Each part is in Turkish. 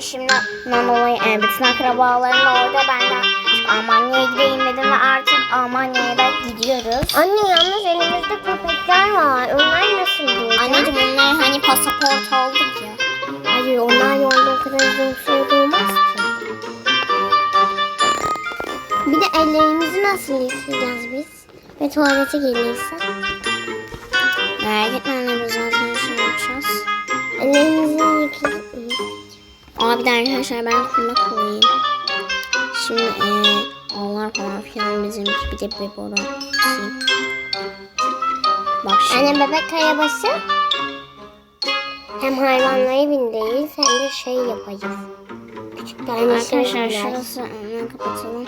doğumluyum. Eşimden dolayı e, bütün akrabalarım da orada. Ben de Almanya'ya gideyim dedim ve artık Almanya'ya da gidiyoruz. Anne yalnız elimizde köpekler var. Onlar nasıl diyeceğim? Anneciğim bunlar hani pasaport olduk ya. Hayır onlar yolda o kadar uzun süre durmaz ki. Bir de ellerimizi nasıl yıkayacağız biz? Ve tuvalete gelirse. Merak etme anne biz zaten şey yapacağız. Ellerimizi yıkayacağız. Aa bir de arkadaşlar ben kumda koyayım. Şimdi eee ağlar falan filan bizimki bir de bir boru. Bak şimdi. Anne bebek karabaşı. Hem hayvanları bindiririz hem de şey yapacağız. Küçük tanesi Arkadaşlar şurası hemen kapatalım.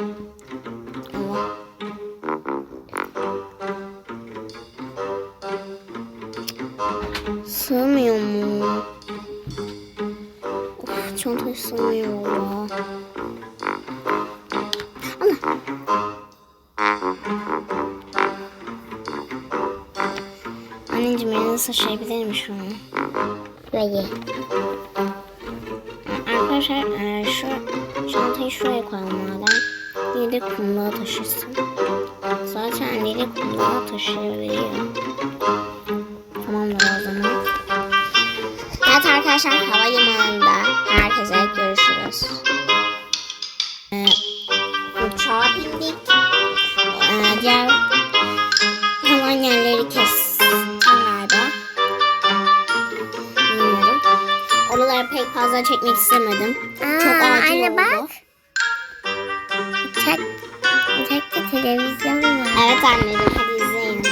Of çantayı sığmıyor valla. Ana. Anneciğim elini saçlayabilir mi şu an? Neyi? Arkadaşlar e, şu çantayı şuraya koyalım madem. Yine de kumluğa taşırsın. Zaten yine kumluğa taşıyabiliyor. Tamamdır o zaman. Evet arkadaşlar havalimanında herkese fazla çekmek istemedim. Çok Aa, acil anne oldu. bak. Uçak, uçakta televizyon var. Evet anneciğim hadi izleyin.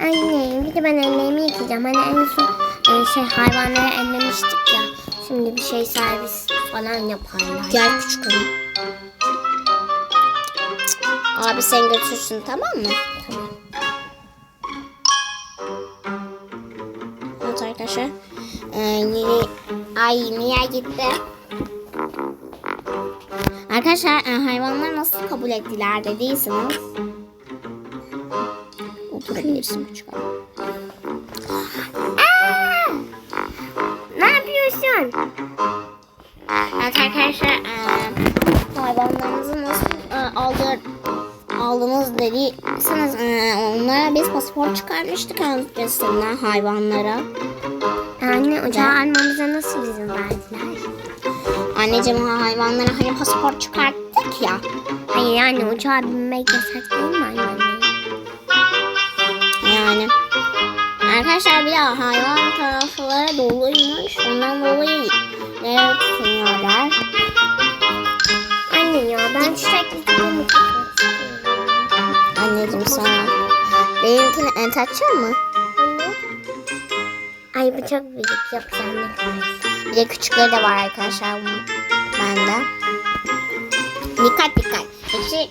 Anne bir de ben ellerimi yıkayacağım. Hani en son e, şey hayvanları ellemiştik ya. Şimdi bir şey servis falan yaparlar. Gel küçük hanım. Abi sen götürsün tamam mı? Tamam. Evet arkadaşlar. Ee, yeni ay Mia gitti. Arkadaşlar e, hayvanlar nasıl kabul ettiler dediyseniz oturabilirsin küçük. Ne yapıyorsun? Evet arkadaşlar eee hayvanlarımızı nasıl eee, aldır, aldınız dediyseniz onlara biz pasaport çıkarmıştık öncesinden hayvanlara. Uçağı almamıza nasıl izin verdiler? Anneciğim ha hayvanlara hani pasaport çıkarttık ya. Hayır yani uçağa binmek yasak değil mi anne? Yani. Arkadaşlar bir daha hayvan tarafları doluymuş. Ondan dolayı nereye tutunuyorlar. Anne ya ben istiyorum. Anneciğim sana. Benimkini en mı? Ay bu çok büyük yok sen koyarsın. Bir de küçükleri de var arkadaşlar. Bende. Dikkat dikkat. İki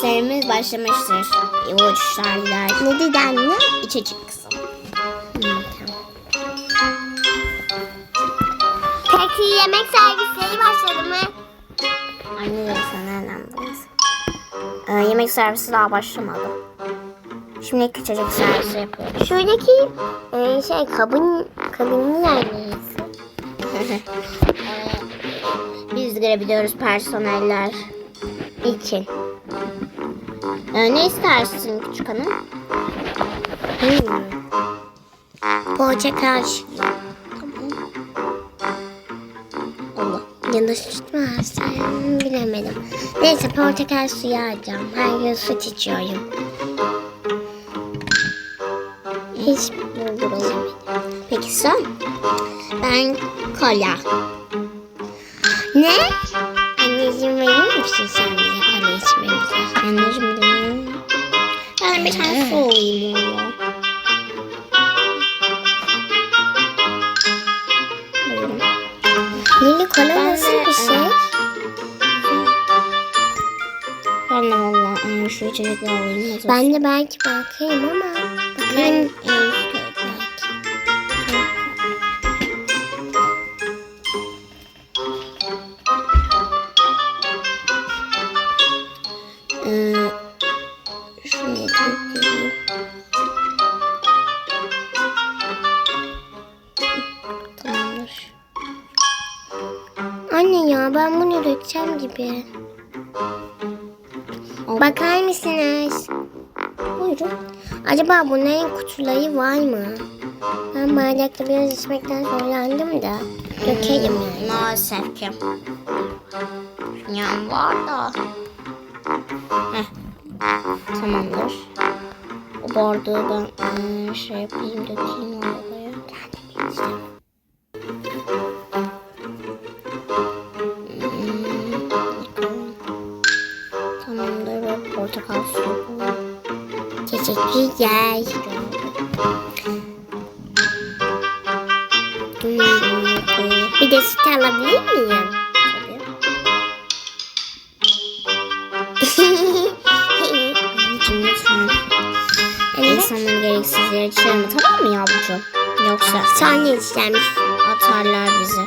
serimiz başlamıştır. İyi uçuşlar gider. Ne dedi anne? İçe çık kızım. Hı, tamam. Peki yemek servisleri başladı mı? Anne de nereden biliyorsun? Ee, yemek servisi daha başlamadı. Şimdi içecek servisi yapıyoruz. Şuradaki e, şey kabin kabinli yer neresi? Biz girebiliyoruz personeller için. Ee, ne istersin küçük hanım? Bilmiyorum. Poğaça karşı. Allah. Ya da süt mü alsam bilemedim. Neyse portakal suyu alacağım. Her gün süt içiyorum. Hiç bulgur Peki sen? Ben kola. Ne? Anneciğim verir misin sen bize kola içmemize? Anneciğim bilmiyorum. Ben bir tane su valla. Buyurun. Lili kola nasıl bir şey? içecekler alayım. Ben de belki bakayım ama bakayım. Ben, e, Anne ya ben bunu dökeceğim gibi. Acaba bunların kutuları var mı? Ben bardakta biraz içmekten zorlandım da. Dökelim yani. Maalesef ki. Yani var da. Heh. Tamamdır. O bardağı ben ıı, şey yapayım dökeyim Koyayım. Bir de süt alabilir miyim? Evet. İnsanların gereksiz yere çığırma tamam mı yavrucuğum? Yoksa Sonra içeceğim. atarlar bizi.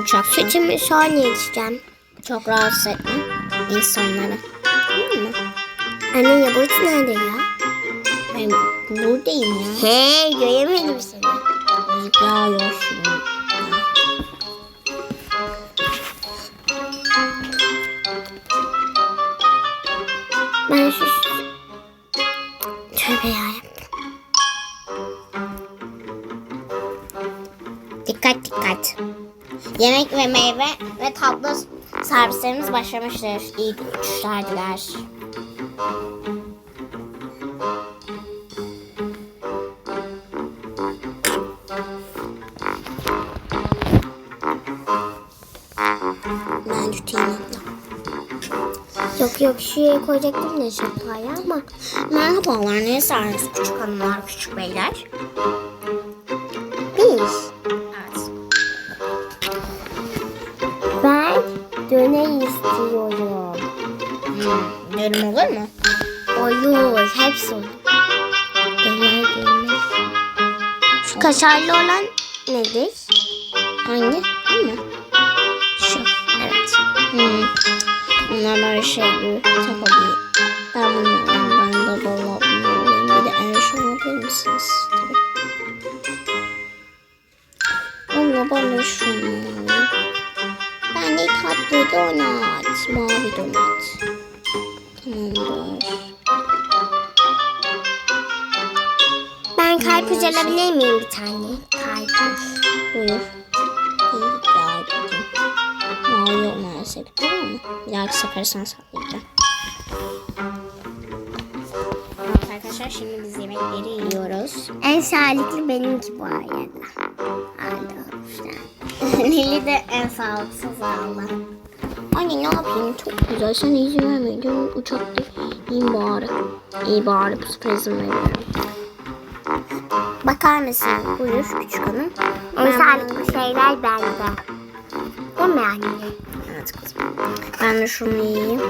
Uçakta. Sütümü sonra içeceğim. Çok rahatsız etme insanları. Tamam mı? Anne yabancı nerede ya? Buradayım ya. Hey göremedim seni. Yazık yağıyorsun. Ben şu... Tövbe yarabbim. Dikkat dikkat. Yemek ve meyve ve tatlı servislerimiz başlamıştır. İyi uçuşlar diler. Yok şuraya koyacaktım da şapkayı ama. Merhabalar, ne istersiniz küçük hanımlar, küçük beyler? Biz. Evet. Ben döner istiyorum. Hmm, dönüm olur mu? Olur. Hepsi olur. Döner döner. Şu kaşarlı olan nedir? Hangi? Bu mu? Şu. Evet. Hmm. Böyle şey gibi tabii. Ben bunu ben de alayım. Bir de şunu alır mısınız? Ben de şunu. Ben de tatlı donat. Mavi donat. Tamamdır. Ben alabilir miyim bir tane? Dahaki sefer sana saklayacağım. Evet arkadaşlar şimdi biz yemekleri yiyoruz. En sağlıklı benimki bu arada. Arkadaşlar. Neli de en sağlıksız aldı. Anne ne yapayım çok güzel. Sen izin vermedin uçakta. İyi bari. İyi bari bu sefer izin veriyorum. Bakar mısın? Buyur küçük hanım. En sağlıklı şeyler bende. Değil mi anne? Evet. Ben de şunu yiyeyim.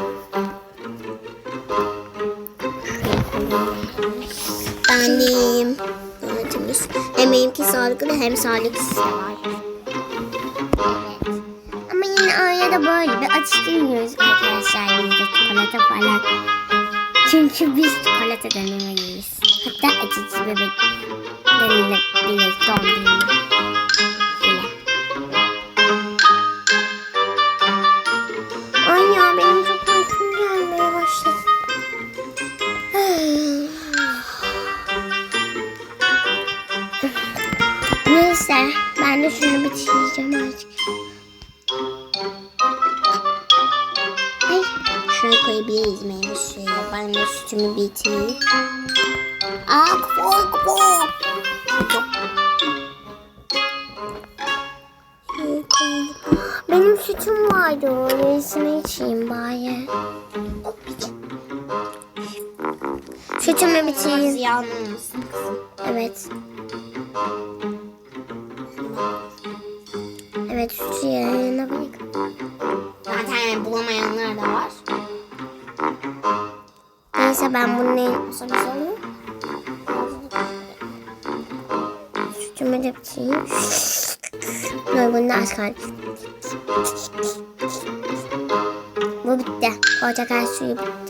Ben de yiyeyim. Donatımız. Hem benimki sağlıklı hem sağlıksız var. Ama yine arada böyle bir atıştırmıyoruz arkadaşlar biz de çikolata falan. Çünkü biz çikolata denemeliyiz. Hatta acıcı bebek denilebilir dondurma. Bile. De şunu bitireceğim artık. Ay, şuraya koyabiliriz meyve suyu. Ben de sütümü bitireyim. Aa. Şuraya koyalım. Benim sütüm vardı. Öylesine içeyim bari. Sütümü bitireyim. Ziyan olmasın kızım. Evet. Evet Dur bunu da az kaldı. Bu bitti. Portakal suyu bitti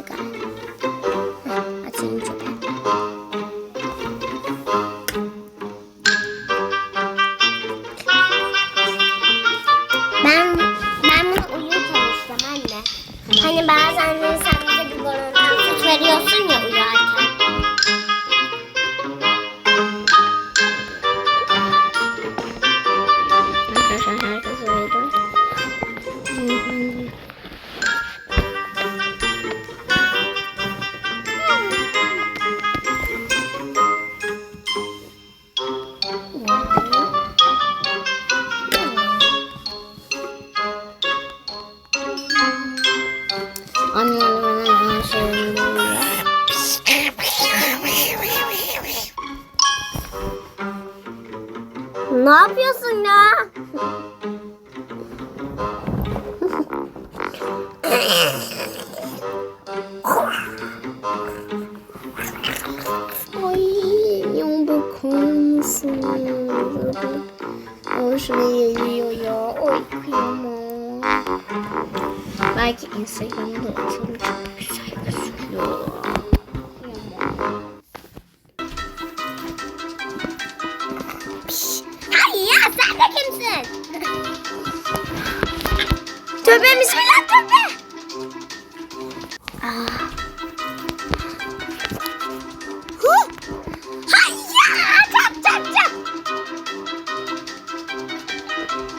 Ne yapıyorsun ya?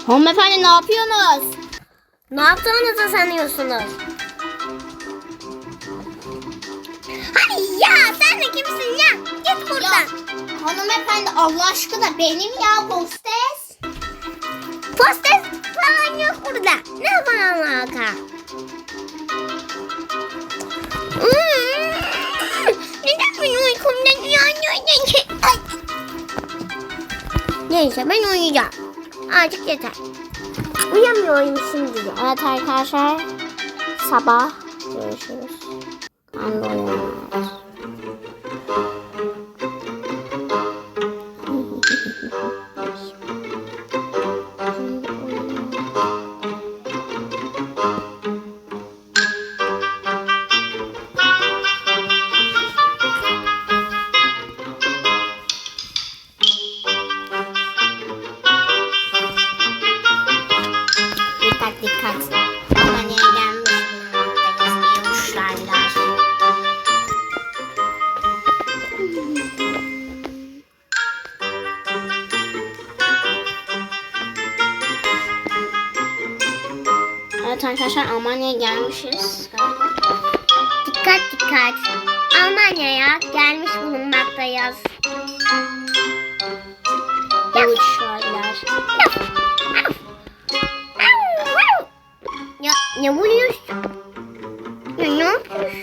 Hanımefendi ne yapıyorsunuz? Ne yaptığınızı sanıyorsunuz? Hay ya sen de kimsin ya? Git buradan. Hanımefendi Allah aşkına benim ya postes. Postes falan yok burada. Ne bana alaka? Hmm. Neden beni uykumdan uyandırdın? Ay. Neyse ben uyuyacağım. Artık yeter. Uyamıyorum şimdi. Evet arkadaşlar sabah görüşürüz. Ben de uyanıyorum.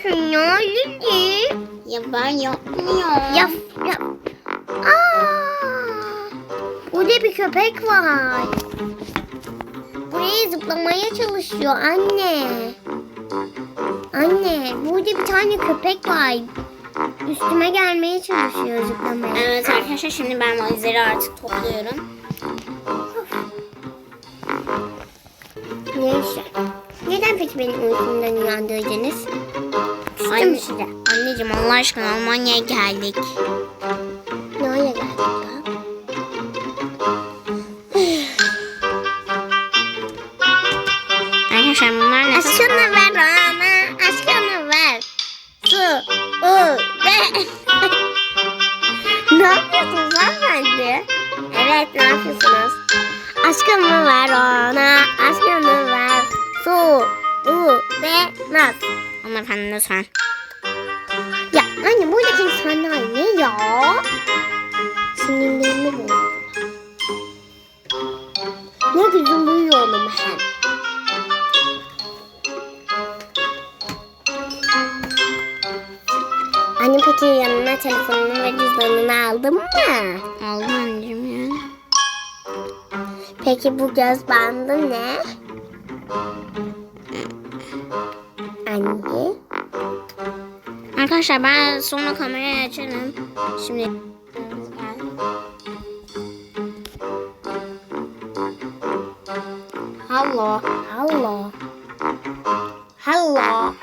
Yapıyorsun ya Lili? Ya ben yapmıyorum. Ya ya. Aa, burada bir köpek var. Buraya zıplamaya çalışıyor anne. Anne burada bir tane köpek var. Üstüme gelmeye çalışıyor zıplamaya. Evet arkadaşlar şimdi ben valizleri artık topluyorum. Size. Anneciğim Allah aşkına Almanya'ya geldik. Nereye geldik ya? Arkadaşlar bunlar ne? Aşkını ver bana. Aşkını ver. Su. U. Ve. ne yapıyorsunuz hanımefendi? Evet ne yapıyorsunuz? Aşkını ver ona. Aşkını ver. Su. U. Ve. Naz. Hanımefendi lütfen. Anne buradaki insanlar ne ya? Sinirlerimi bozdu. Ne güzel uyuyorum ben. Anne peki yanına telefonunu ve cüzdanını aldın mı? Aldım anneciğim ya. Peki bu göz bandı ne? Anne. Arkadaşlar ben sonra kamerayı açarım. Şimdi Hallo. Hello. Hello.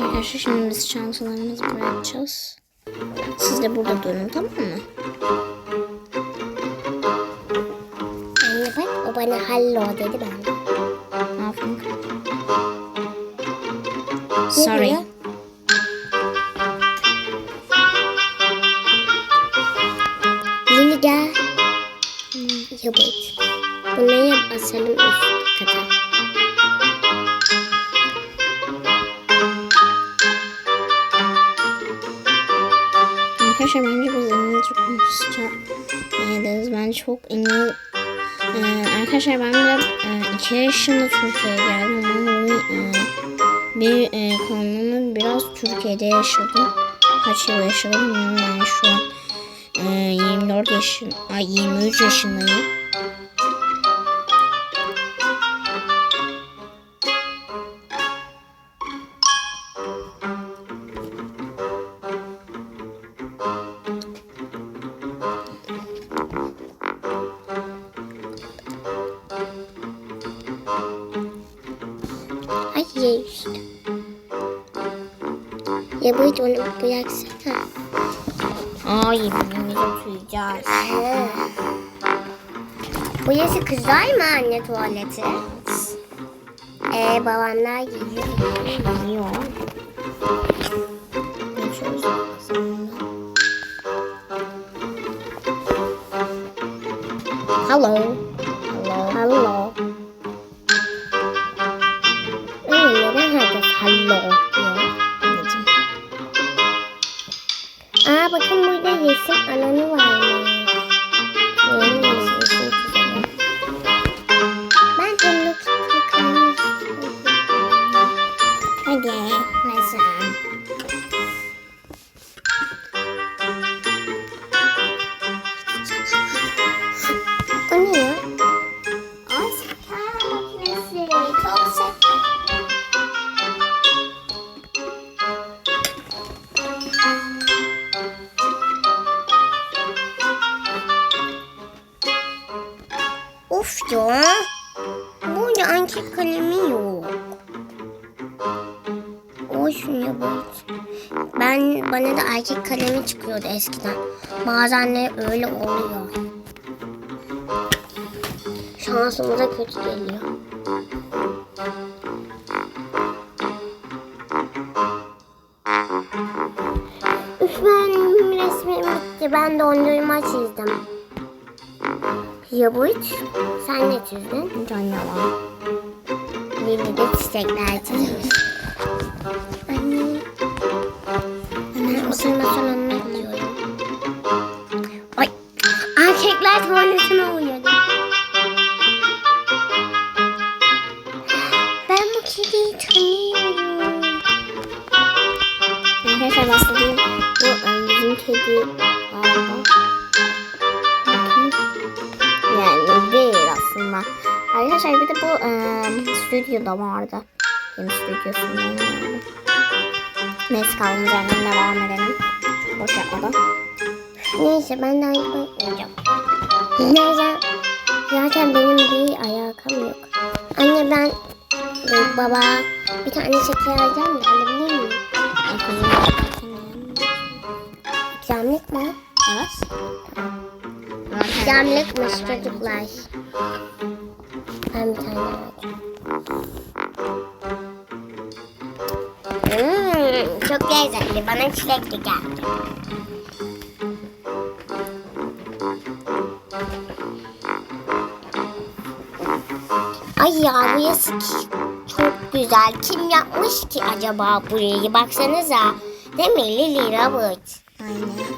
Arkadaşlar şimdi biz çantalarımızı bırakacağız. Siz de burada durun tamam mı? Anne bak o bana hello dedi ben. Ne? Sorry. Lili gel. Yabut. Bunları asalım üst kata. Arkadaşlar bence biz İngilizce konuşacağız. Ben çok İngiliz... Ee, arkadaşlar ben de e, iki yaşında Türkiye'ye geldim ama bu, e, bir e, konumu biraz Türkiye'de yaşadım. Kaç yıl yaşadım bilmiyorum yani şu an e, 24 yaşın, ay 23 yaşındayım. Burası kızlar mı anne tuvaleti? Ee, babamlar yiyor. Yiyor. Konuşuyoruz aslında. Hello. Hello. Burada antik kalemi yok. Olsun ya. Ben bana da erkek kalemi çıkıyordu eskiden. Bazen de öyle oluyor. Şansımıza kötü geliyor. Üf benim resmim bitti. Ben dondurma çizdim. Yavuz sen ne çizdin? Can yalan. Lili de çiçekler çizmiş. Anne. Ben oturma salonuna gidiyorum. Ay. Erkekler tuvaletine uyuyordu. Ben bu kediyi tanıyorum. Arkadaşlar bahsedeyim. Bu e, bizim kedi galiba. Arkadaşlar bir de bu e, stüdyoda vardı. Benim stüdyosunda vardı. Neyse kaldığımız yerden devam edelim. Boş yapmadan. Neyse ben daha iyi bakmayacağım. Neyse. Zaten benim bir alakam yok. Anne ben e, baba bir tane şeker alacağım da alabilir miyim? İkramlık mı? Evet. İkramlıkmış çocuklar. Ben bir tane. Hmm, çok lezzetli. Bana çilekli geldi. Ay ya burası çok güzel. Kim yapmış ki acaba burayı? Baksanıza. Değil mi Lily Robert? Aynen.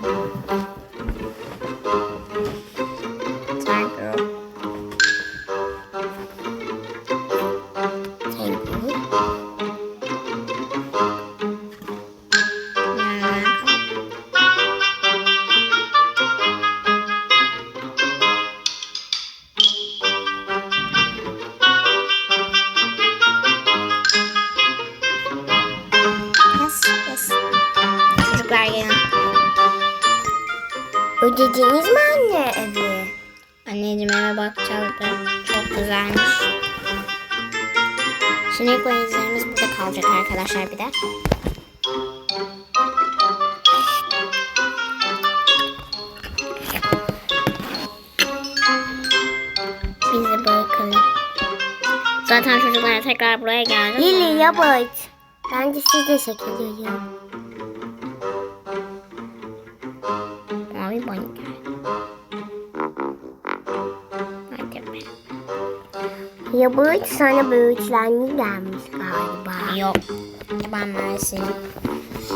Şimdi valizlerimiz burada kalacak arkadaşlar bir de. Bizi bırakalım. zaten çocuklar tekrar buraya geldi. Lili Robert. Bence siz de. Mavi Robert sana böğürtlenli gelmiş galiba. Yok. Ben Mersin.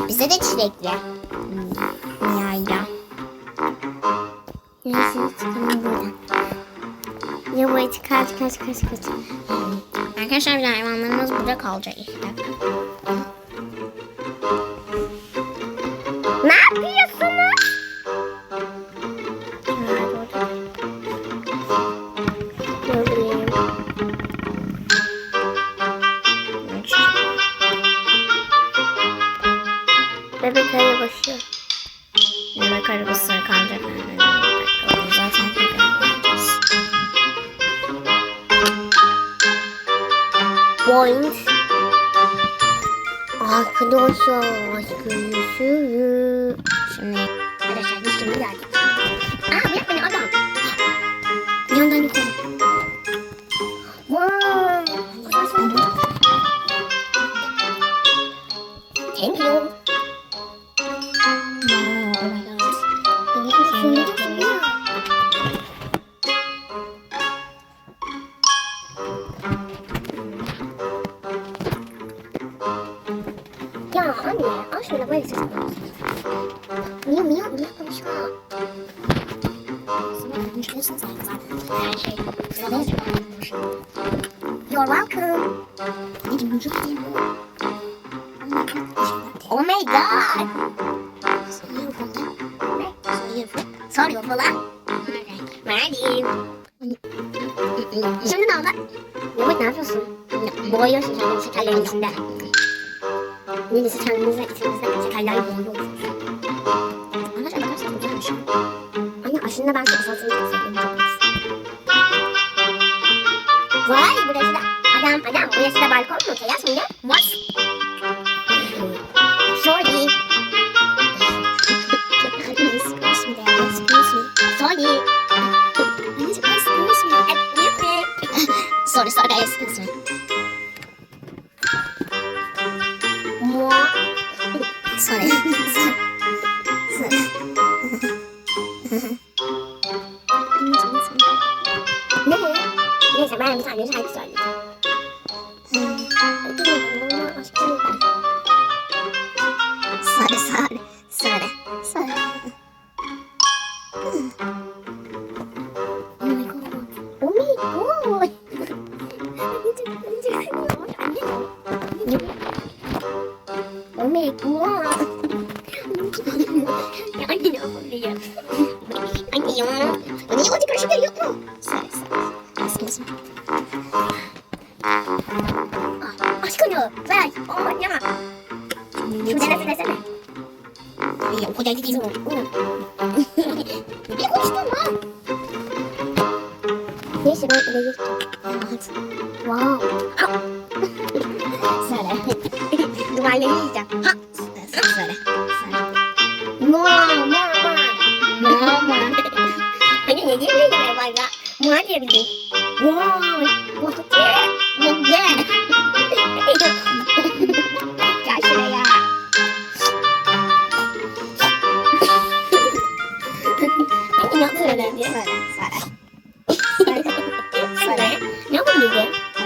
Bize de çilekli. Yayla. Neyse çıkalım buradan. Robert kaç kaç kaç kaç. Arkadaşlar bir hayvanlarımız burada kalacak dakika. Ne yapıyorsunuz? Ses Niye niye niye konuşma? Her şey. You're oluyor? Anne ya. Bu niye acı karışıkları yok mu? Sorry, sorry. Excuse me. Ah, Aşkını ver. Oh ya. Şu denesi desene. İyi, o kadar değil. Bir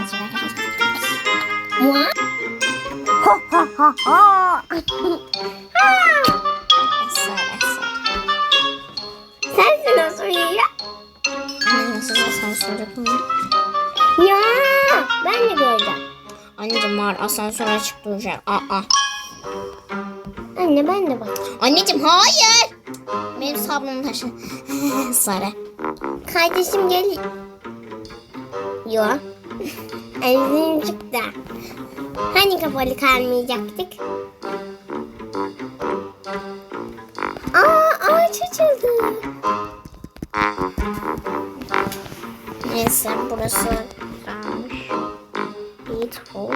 Ben söylerken Mua. Ho ho ho ho. Söyle. Söyle. Sensin asansörü mü? Ya ben de göreceğim. Anneciğim var asansör açık duracak. Aa. Anne ben de bak. Anneciğim hayır. Benim sabunum taşı. Sarı. Kardeşim gel. Yo. Elzim çıktı. Hani kapalı kalmayacaktık? Aa ağaç açıldı. Neyse burası kalmış. Beautiful.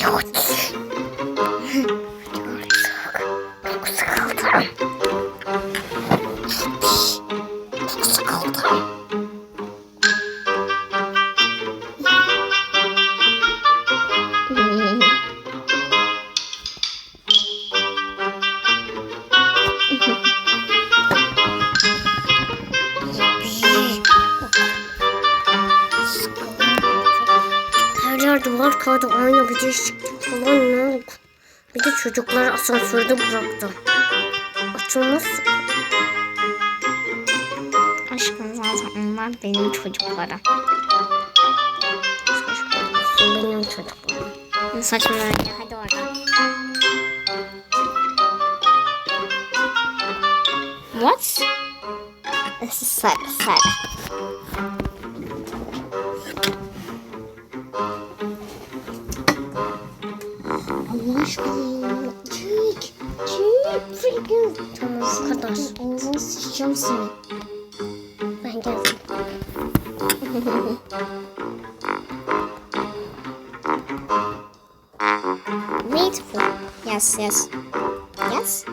değişiklik asansörde bıraktım. Açılmaz. Aşkım zaten onlar benim çocuklarım. Benim çocuklarım. Saçmalama ya hadi oradan. What? Sarı sarı. Allah aşkına. Tamam bu kadar. Ağzını sıçacağım seni. Ben geldim. Beautiful. Yes, yes. Yes?